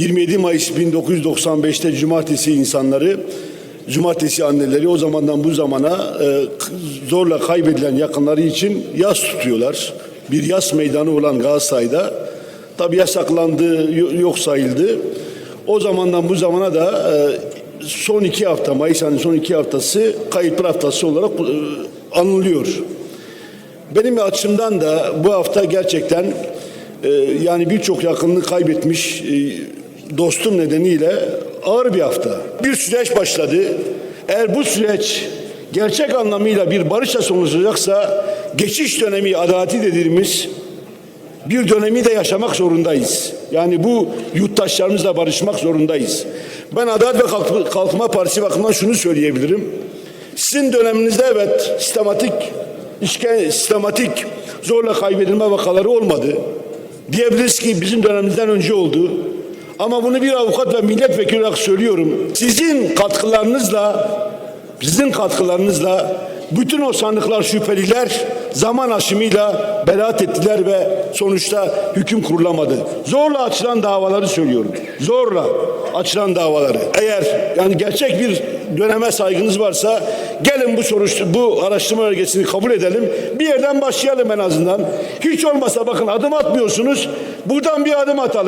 27 Mayıs 1995'te cumartesi insanları, cumartesi anneleri o zamandan bu zamana e, zorla kaybedilen yakınları için yas tutuyorlar. Bir yas meydanı olan Galatasaray'da tabi yasaklandı, yo- yok sayıldı. O zamandan bu zamana da e, son iki hafta, Mayıs ayının son iki haftası kayıplar haftası olarak e, anılıyor. Benim açımdan da bu hafta gerçekten yani birçok yakınını kaybetmiş dostum nedeniyle ağır bir hafta. Bir süreç başladı. Eğer bu süreç gerçek anlamıyla bir barışla sonuçlanacaksa geçiş dönemi adaleti dediğimiz bir dönemi de yaşamak zorundayız. Yani bu yurttaşlarımızla barışmak zorundayız. Ben Adalet ve Kalk- Kalkınma Partisi bakımından şunu söyleyebilirim. Sizin döneminizde evet sistematik işken, sistematik zorla kaybedilme vakaları olmadı. Diyebiliriz ki bizim dönemimizden önce oldu. Ama bunu bir avukat ve milletvekili olarak söylüyorum. Sizin katkılarınızla sizin katkılarınızla bütün o sanıklar şüpheliler zaman aşımıyla beraat ettiler ve sonuçta hüküm kurulamadı. Zorla açılan davaları söylüyorum. Zorla açılan davaları. Eğer yani gerçek bir döneme saygınız varsa gelin bu soruştur bu araştırma bölgesini kabul edelim. Bir yerden başlayalım en azından. Hiç olmasa bakın adım atmıyorsunuz. Buradan bir adım atalım.